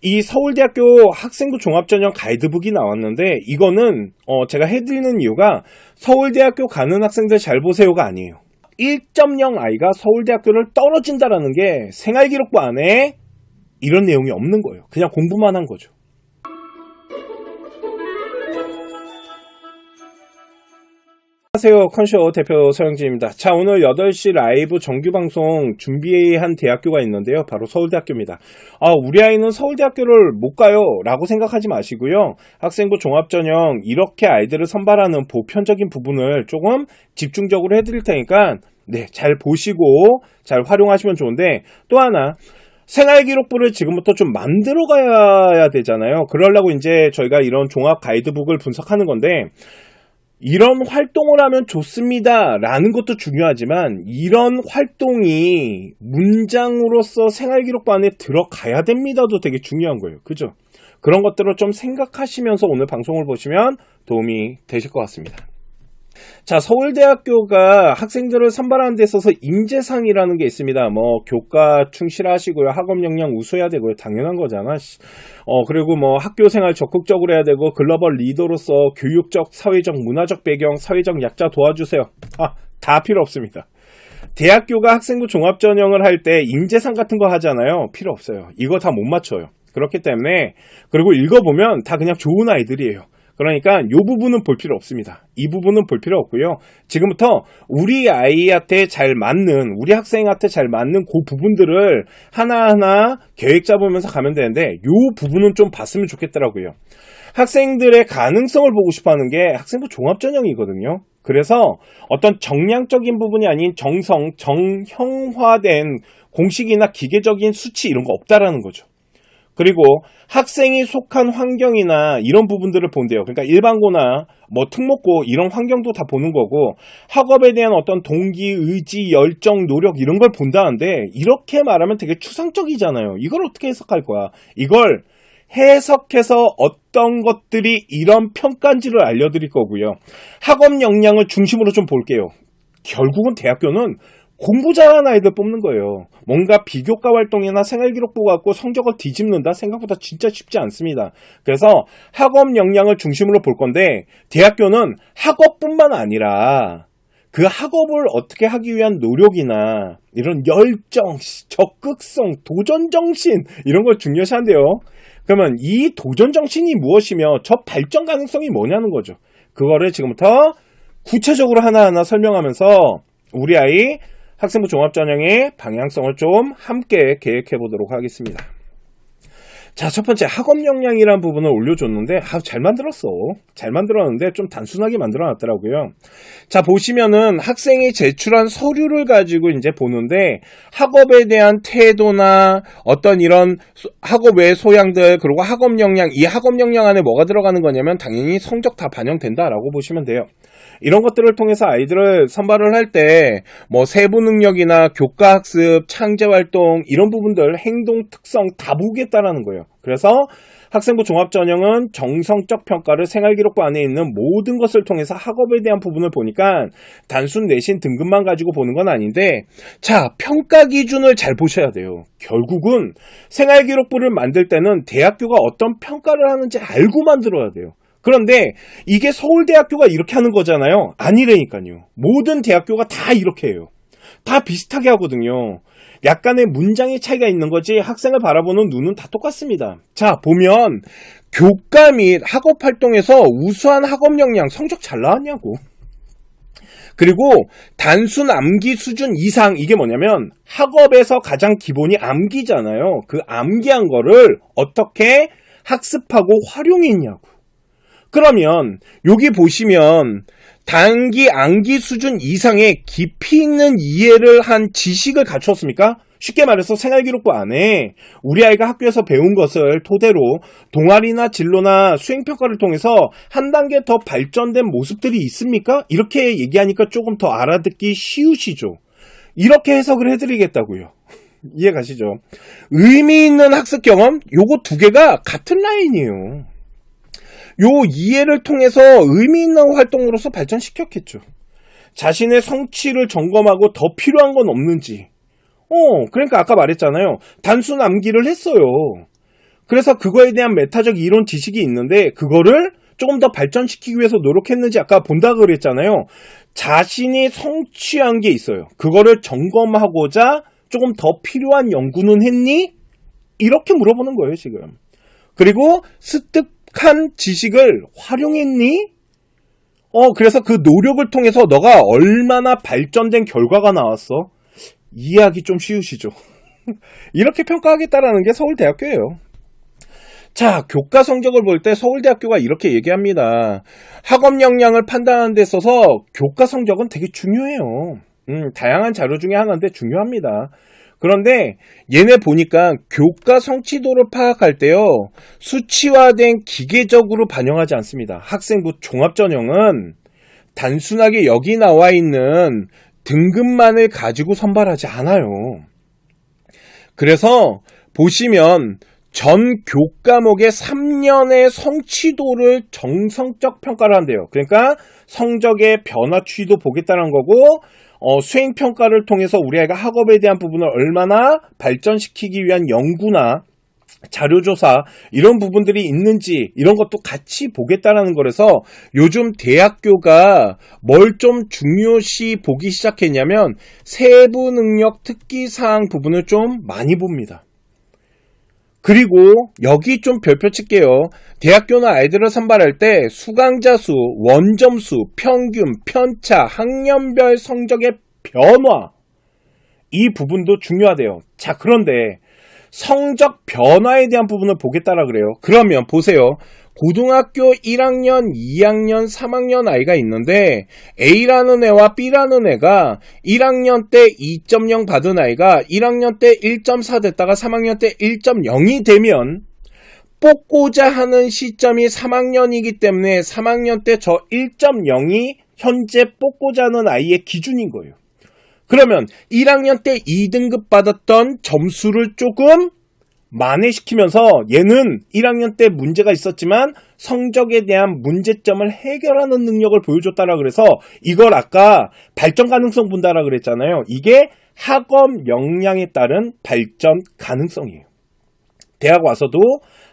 이 서울대학교 학생부 종합전형 가이드북이 나왔는데 이거는 어, 제가 해드리는 이유가 서울대학교 가는 학생들 잘 보세요가 아니에요. 1.0 아이가 서울대학교를 떨어진다라는 게 생활기록부 안에 이런 내용이 없는 거예요. 그냥 공부만 한 거죠. 안녕하세요. 컨쇼 대표 서영진입니다. 자, 오늘 8시 라이브 정규 방송 준비한 대학교가 있는데요. 바로 서울대학교입니다. 아, 우리 아이는 서울대학교를 못 가요. 라고 생각하지 마시고요. 학생부 종합전형, 이렇게 아이들을 선발하는 보편적인 부분을 조금 집중적으로 해드릴 테니까, 네, 잘 보시고, 잘 활용하시면 좋은데, 또 하나, 생활 기록부를 지금부터 좀 만들어 가야 되잖아요. 그러려고 이제 저희가 이런 종합 가이드북을 분석하는 건데, 이런 활동을 하면 좋습니다. 라는 것도 중요하지만 이런 활동이 문장으로서 생활기록부 안에 들어가야 됩니다도 되게 중요한 거예요. 그죠? 그런 것들을 좀 생각하시면서 오늘 방송을 보시면 도움이 되실 것 같습니다. 자, 서울대학교가 학생들을 선발하는 데 있어서 인재상이라는 게 있습니다. 뭐, 교과 충실하시고요. 학업 역량 우수해야 되고요. 당연한 거잖아. 어, 그리고 뭐, 학교 생활 적극적으로 해야 되고, 글로벌 리더로서 교육적, 사회적, 문화적 배경, 사회적 약자 도와주세요. 아, 다 필요 없습니다. 대학교가 학생부 종합전형을 할 때 인재상 같은 거 하잖아요. 필요 없어요. 이거 다 못 맞춰요. 그렇기 때문에, 그리고 읽어보면 다 그냥 좋은 아이들이에요. 그러니까 이 부분은 볼 필요 없습니다. 이 부분은 볼 필요 없고요. 지금부터 우리 아이한테 잘 맞는 우리 학생한테 잘 맞는 그 부분들을 하나하나 계획 잡으면서 가면 되는데 이 부분은 좀 봤으면 좋겠더라고요. 학생들의 가능성을 보고 싶어 하는 게 학생부 종합전형이거든요. 그래서 어떤 정량적인 부분이 아닌 정성, 정형화된 공식이나 기계적인 수치 이런 거 없다라는 거죠. 그리고 학생이 속한 환경이나 이런 부분들을 본대요. 그러니까 일반고나 뭐 특목고 이런 환경도 다 보는 거고 학업에 대한 어떤 동기, 의지, 열정, 노력 이런 걸 본다는데 이렇게 말하면 되게 추상적이잖아요. 이걸 어떻게 해석할 거야? 이걸 해석해서 어떤 것들이 이런 평가인지를 알려드릴 거고요. 학업 역량을 중심으로 좀 볼게요. 결국은 대학교는 공부 잘하는 아이들 뽑는 거예요. 뭔가 비교과 활동이나 생활기록부 갖고 성적을 뒤집는다? 생각보다 진짜 쉽지 않습니다. 그래서 학업 역량을 중심으로 볼 건데, 대학교는 학업뿐만 아니라 그 학업을 어떻게 하기 위한 노력이나 이런 열정, 적극성, 도전 정신, 이런 걸 중요시한대요. 그러면 이 도전 정신이 무엇이며 저 발전 가능성이 뭐냐는 거죠. 그거를 지금부터 구체적으로 하나하나 설명하면서 우리 아이 학생부 종합전형의 방향성을 좀 함께 계획해 보도록 하겠습니다. 자, 첫 번째 학업 역량이라는 부분을 올려줬는데 아, 잘 만들었어. 잘 만들었는데 좀 단순하게 만들어놨더라고요. 자, 보시면은 학생이 제출한 서류를 가지고 이제 보는데 학업에 대한 태도나 어떤 이런 학업 외 소양들 그리고 학업 역량 이 학업 역량 안에 뭐가 들어가는 거냐면 당연히 성적 다 반영된다라고 보시면 돼요. 이런 것들을 통해서 아이들을 선발을 할 때 뭐 세부 능력이나 교과 학습, 창제 활동 이런 부분들 행동 특성 다 보겠다라는 거예요. 그래서 학생부 종합전형은 정성적 평가를 생활기록부 안에 있는 모든 것을 통해서 학업에 대한 부분을 보니까 단순 내신 등급만 가지고 보는 건 아닌데 자 평가 기준을 잘 보셔야 돼요. 결국은 생활기록부를 만들 때는 대학교가 어떤 평가를 하는지 알고 만들어야 돼요. 그런데 이게 서울대학교가 이렇게 하는 거잖아요. 아니라니까요. 모든 대학교가 다 이렇게 해요. 다 비슷하게 하거든요. 약간의 문장의 차이가 있는 거지 학생을 바라보는 눈은 다 똑같습니다. 자, 보면 교과 및 학업 활동에서 우수한 학업 역량 성적 잘 나왔냐고. 그리고 단순 암기 수준 이상 이게 뭐냐면 학업에서 가장 기본이 암기잖아요. 그 암기한 거를 어떻게 학습하고 활용했냐고. 그러면 여기 보시면 단기 암기 수준 이상의 깊이 있는 이해를 한 지식을 갖췄습니까? 쉽게 말해서 생활기록부 안에 우리 아이가 학교에서 배운 것을 토대로 동아리나 진로나 수행평가를 통해서 한 단계 더 발전된 모습들이 있습니까? 이렇게 얘기하니까 조금 더 알아듣기 쉬우시죠? 이렇게 해석을 해드리겠다고요. 이해 가시죠? 의미 있는 학습 경험, 요거 두 개가 같은 라인이에요. 요 이해를 통해서 의미 있는 활동으로서 발전시켰겠죠. 자신의 성취를 점검하고 더 필요한 건 없는지. 어, 그러니까 아까 말했잖아요. 단순 암기를 했어요. 그래서 그거에 대한 메타적 이론 지식이 있는데 그거를 조금 더 발전시키기 위해서 노력했는지 아까 본다 그랬잖아요. 자신이 성취한 게 있어요. 그거를 점검하고자 조금 더 필요한 연구는 했니? 이렇게 물어보는 거예요, 지금. 그리고 습득 한 지식을 활용했니? 어, 그래서 그 노력을 통해서 너가 얼마나 발전된 결과가 나왔어? 이해하기 좀 쉬우시죠? 이렇게 평가하겠다라는 게 서울대학교예요. 자, 교과 성적을 볼 때 서울대학교가 이렇게 얘기합니다. 학업 역량을 판단하는 데 있어서 교과 성적은 되게 중요해요. 음, 다양한 자료 중에 하나인데 중요합니다. 그런데 얘네 보니까 교과 성취도를 파악할 때요. 수치화된 기계적으로 반영하지 않습니다. 학생부 종합전형은 단순하게 여기 나와 있는 등급만을 가지고 선발하지 않아요. 그래서 보시면 전 교과목의 3년의 성취도를 정성적 평가를 한대요. 그러니까 성적의 변화 추이도 보겠다는 거고 어, 수행 평가를 통해서 우리 아이가 학업에 대한 부분을 얼마나 발전시키기 위한 연구나 자료조사 이런 부분들이 있는지 이런 것도 같이 보겠다라는 거라서 요즘 대학교가 뭘 좀 중요시 보기 시작했냐면 세부 능력 특기 사항 부분을 좀 많이 봅니다. 그리고 여기 좀 별표 칠게요. 대학교나 아이들을 선발할 때 수강자 수, 원점수, 평균, 편차, 학년별 성적의 변화 이 부분도 중요하대요. 자, 그런데 성적 변화에 대한 부분을 보겠다라 그래요. 그러면 보세요. 고등학교 1학년, 2학년, 3학년 아이가 있는데 A라는 애와 B라는 애가 1학년 때 2.0 받은 아이가 1학년 때 1.4 됐다가 3학년 때 1.0이 되면 뽑고자 하는 시점이 3학년이기 때문에 3학년 때 저 1.0이 현재 뽑고자 하는 아이의 기준인 거예요. 그러면 1학년 때 2등급 받았던 점수를 조금 만회시키면서 얘는 1학년 때 문제가 있었지만 성적에 대한 문제점을 해결하는 능력을 보여줬다라 그래서 이걸 아까 발전 가능성 본다라 그랬잖아요. 이게 학업 역량에 따른 발전 가능성이에요. 대학 와서도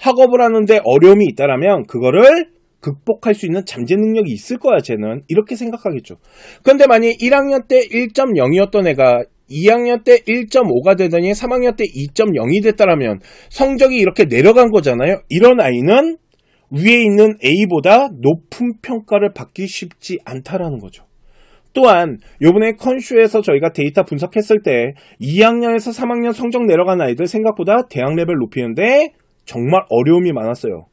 학업을 하는데 어려움이 있다라면 그거를 극복할 수 있는 잠재 능력이 있을 거야, 쟤는. 이렇게 생각하겠죠. 그런데 만약 1학년 때 1.0이었던 애가 2학년 때 1.5가 되더니 3학년 때 2.0이 됐다라면 성적이 이렇게 내려간 거잖아요. 이런 아이는 위에 있는 A보다 높은 평가를 받기 쉽지 않다라는 거죠. 또한 요번에 컨슈에서 저희가 데이터 분석했을 때 2학년에서 3학년 성적 내려간 아이들 생각보다 대학 레벨 높이는데 정말 어려움이 많았어요.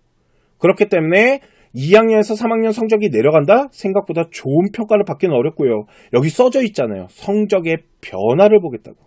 그렇기 때문에 2학년에서 3학년 성적이 내려간다? 생각보다 좋은 평가를 받기는 어렵고요. 여기 써져 있잖아요. 성적의 변화를 보겠다고.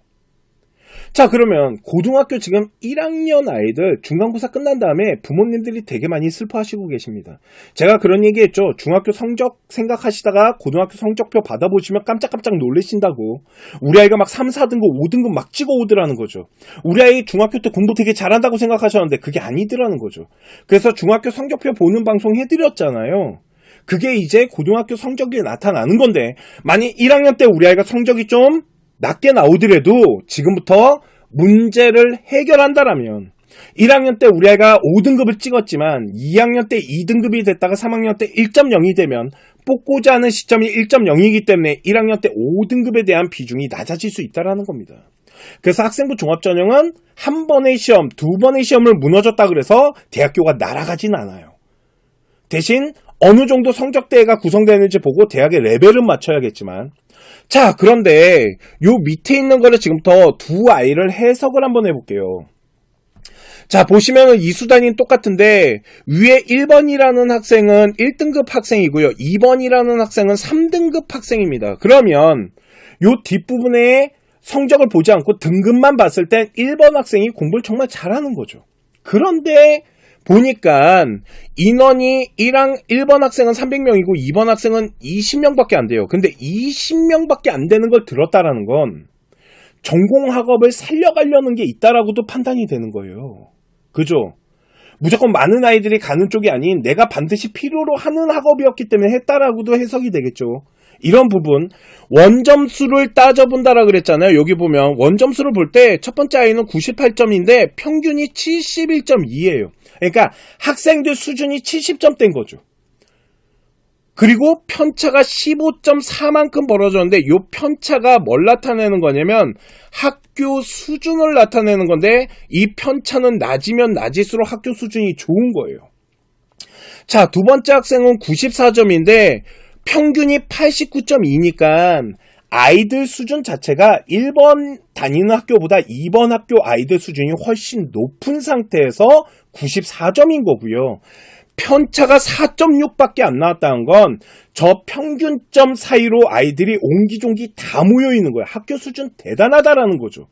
자, 그러면 고등학교 지금 1학년 아이들 중간고사 끝난 다음에 부모님들이 되게 많이 슬퍼하시고 계십니다. 제가 그런 얘기 했죠. 중학교 성적 생각하시다가 고등학교 성적표 받아보시면 깜짝깜짝 놀라신다고. 우리 아이가 막 3, 4등급, 5등급 막 찍어 오더라는 거죠. 우리 아이 중학교 때 공부 되게 잘한다고 생각하셨는데 그게 아니더라는 거죠. 그래서 중학교 성적표 보는 방송 해드렸잖아요. 그게 이제 고등학교 성적이 나타나는 건데 만약 1학년 때 우리 아이가 성적이 좀 낮게 나오더라도 지금부터 문제를 해결한다라면 1학년 때 우리 아이가 5등급을 찍었지만 2학년 때 2등급이 됐다가 3학년 때 1.0이 되면 뽑고자 하는 시점이 1.0이기 때문에 1학년 때 5등급에 대한 비중이 낮아질 수 있다라는 겁니다. 그래서 학생부 종합전형은 한 번의 시험, 두 번의 시험을 무너졌다 그래서 대학교가 날아가진 않아요. 대신 어느 정도 성적대가 구성되는지 보고 대학의 레벨은 맞춰야겠지만 자, 그런데 요 밑에 있는 거를 지금부터 두 아이를 해석을 한번 해볼게요. 자, 보시면은 이 수단이 똑같은데 위에 1번이라는 학생은 1등급 학생이고요. 2번이라는 학생은 3등급 학생입니다. 그러면 요 뒷부분에 성적을 보지 않고 등급만 봤을 땐 1번 학생이 공부를 정말 잘하는 거죠. 그런데 보니까 인원이 1학, 1번 학생은 300명이고 2번 학생은 20명밖에 안 돼요. 근데 20명밖에 안 되는 걸 들었다라는 건 전공 학업을 살려가려는 게 있다라고도 판단이 되는 거예요. 그죠? 무조건 많은 아이들이 가는 쪽이 아닌 내가 반드시 필요로 하는 학업이었기 때문에 했다라고도 해석이 되겠죠. 이런 부분 원점수를 따져본다라 그랬잖아요. 여기 보면 원점수를 볼 때 첫 번째 아이는 98점인데 평균이 71.2예요. 그러니까 학생들 수준이 70점대인 거죠. 그리고 편차가 15.4만큼 벌어졌는데 이 편차가 뭘 나타내는 거냐면 학교 수준을 나타내는 건데 이 편차는 낮으면 낮을수록 학교 수준이 좋은 거예요. 자, 두 번째 학생은 94점인데 평균이 89.2니까 아이들 수준 자체가 1번 다니는 학교보다 2번 학교 아이들 수준이 훨씬 높은 상태에서 94점인 거고요. 편차가 4.6밖에 안 나왔다는 건 저 평균점 사이로 아이들이 옹기종기 다 모여 있는 거예요. 학교 수준 대단하다라는 거죠.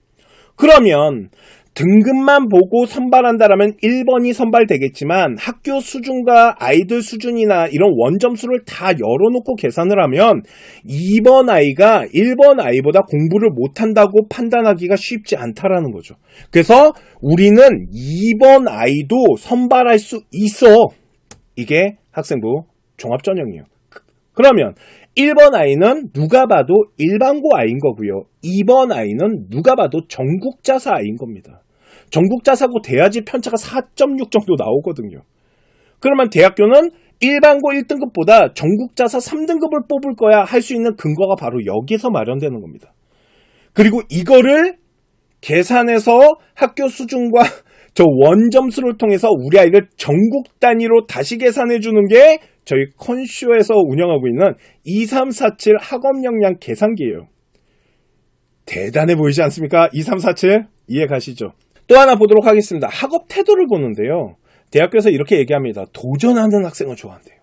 그러면 등급만 보고 선발한다라면 1번이 선발되겠지만 학교 수준과 아이들 수준이나 이런 원점수를 다 열어놓고 계산을 하면 2번 아이가 1번 아이보다 공부를 못한다고 판단하기가 쉽지 않다라는 거죠. 그래서 우리는 2번 아이도 선발할 수 있어. 이게 학생부 종합전형이에요. 그러면 1번 아이는 누가 봐도 일반고 아이인 거고요. 2번 아이는 누가 봐도 전국자사 아이인 겁니다. 전국자사고 돼야지 편차가 4.6 정도 나오거든요. 그러면 대학교는 일반고 1등급보다 전국자사 3등급을 뽑을 거야 할 수 있는 근거가 바로 여기서 마련되는 겁니다. 그리고 이거를 계산해서 학교 수준과 저 원점수를 통해서 우리 아이를 전국 단위로 다시 계산해 주는 게 저희 컨쇼에서 운영하고 있는 2347 학업 역량 계산기예요. 대단해 보이지 않습니까? 2347 이해 가시죠? 또 하나 보도록 하겠습니다. 학업 태도를 보는데요. 대학교에서 이렇게 얘기합니다. 도전하는 학생을 좋아한대요.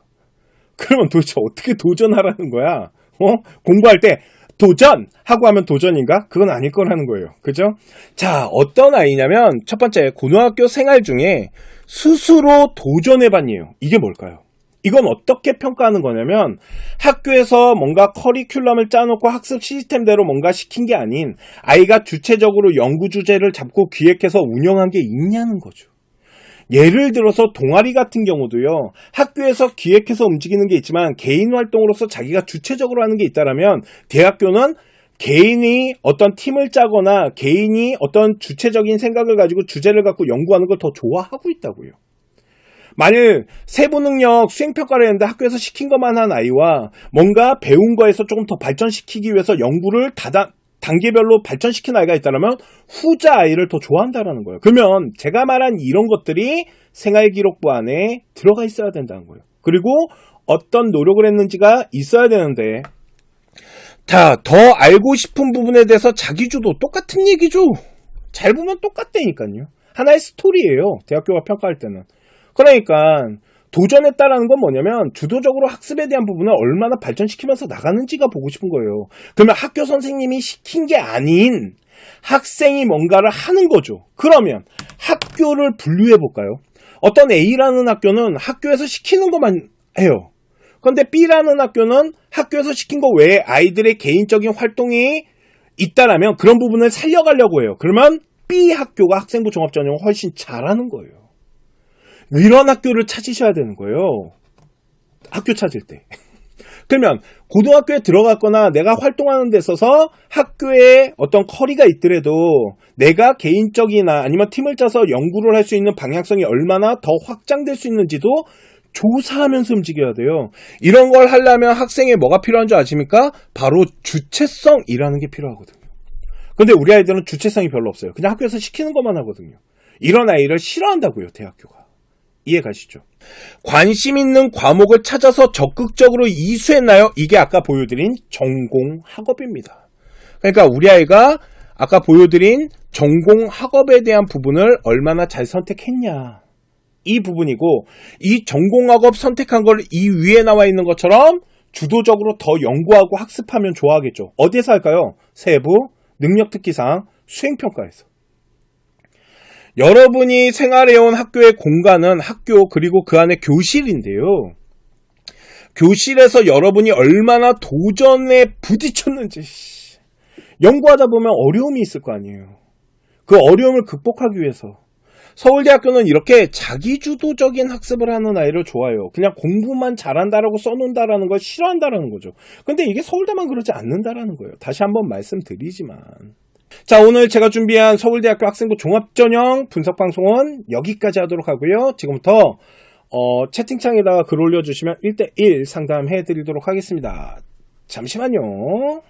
그러면 도대체 어떻게 도전하라는 거야? 어? 공부할 때 도전! 하고 하면 도전인가? 그건 아닐 거라는 거예요. 그죠? 자, 어떤 아이냐면, 첫 번째, 고등학교 생활 중에 스스로 도전해봤니에요. 이게 뭘까요? 이건 어떻게 평가하는 거냐면 학교에서 뭔가 커리큘럼을 짜놓고 학습 시스템대로 뭔가 시킨 게 아닌 아이가 주체적으로 연구 주제를 잡고 기획해서 운영한 게 있냐는 거죠. 예를 들어서 동아리 같은 경우도요, 학교에서 기획해서 움직이는 게 있지만 개인 활동으로서 자기가 주체적으로 하는 게 있다라면 대학교는 개인이 어떤 팀을 짜거나 개인이 어떤 주체적인 생각을 가지고 주제를 갖고 연구하는 걸 더 좋아하고 있다고요. 만일 세부 능력 수행 평가를 했는데 학교에서 시킨 것만 한 아이와 뭔가 배운 거에서 조금 더 발전시키기 위해서 연구를 다단 단계별로 발전시킨 아이가 있다면 후자 아이를 더 좋아한다라는 거예요. 그러면 제가 말한 이런 것들이 생활 기록부 안에 들어가 있어야 된다는 거예요. 그리고 어떤 노력을 했는지가 있어야 되는데 자, 더 알고 싶은 부분에 대해서 자기주도 똑같은 얘기죠. 잘 보면 똑같다니까요. 하나의 스토리예요. 대학교가 평가할 때는. 그러니까 도전했다라는 건 뭐냐면 주도적으로 학습에 대한 부분을 얼마나 발전시키면서 나가는지가 보고 싶은 거예요. 그러면 학교 선생님이 시킨 게 아닌 학생이 뭔가를 하는 거죠. 그러면 학교를 분류해 볼까요? 어떤 A라는 학교는 학교에서 시키는 것만 해요. 그런데 B라는 학교는 학교에서 시킨 거 외에 아이들의 개인적인 활동이 있다라면 그런 부분을 살려가려고 해요. 그러면 B 학교가 학생부 종합전형을 훨씬 잘하는 거예요. 이런 학교를 찾으셔야 되는 거예요. 학교 찾을 때. 그러면 고등학교에 들어갔거나 내가 활동하는 데 있어서 학교에 어떤 커리가 있더라도 내가 개인적이나 아니면 팀을 짜서 연구를 할 수 있는 방향성이 얼마나 더 확장될 수 있는지도 조사하면서 움직여야 돼요. 이런 걸 하려면 학생에 뭐가 필요한 줄 아십니까? 바로 주체성이라는 게 필요하거든요. 근데 우리 아이들은 주체성이 별로 없어요. 그냥 학교에서 시키는 것만 하거든요. 이런 아이를 싫어한다고요, 대학교가. 이해 가시죠? 관심 있는 과목을 찾아서 적극적으로 이수했나요? 이게 아까 보여드린 전공 학업입니다. 그러니까 우리 아이가 아까 보여드린 전공 학업에 대한 부분을 얼마나 잘 선택했냐. 이 부분이고, 이 전공 학업 선택한 걸 이 위에 나와 있는 것처럼 주도적으로 더 연구하고 학습하면 좋아하겠죠. 어디에서 할까요? 세부, 능력 특기상, 수행평가에서. 여러분이 생활해온 학교의 공간은 학교 그리고 그 안에 교실인데요. 교실에서 여러분이 얼마나 도전에 부딪혔는지 연구하다 보면 어려움이 있을 거 아니에요. 그 어려움을 극복하기 위해서 서울대학교는 이렇게 자기주도적인 학습을 하는 아이를 좋아해요. 그냥 공부만 잘한다라고 써놓는다라는 걸 싫어한다라는 거죠. 근데 이게 서울대만 그러지 않는다라는 거예요. 다시 한번 말씀드리지만. 자, 오늘 제가 준비한 서울대학교 학생부 종합전형 분석방송은 여기까지 하도록 하고요. 지금부터 어, 채팅창에다가 글 올려주시면 1대1 상담해 드리도록 하겠습니다. 잠시만요.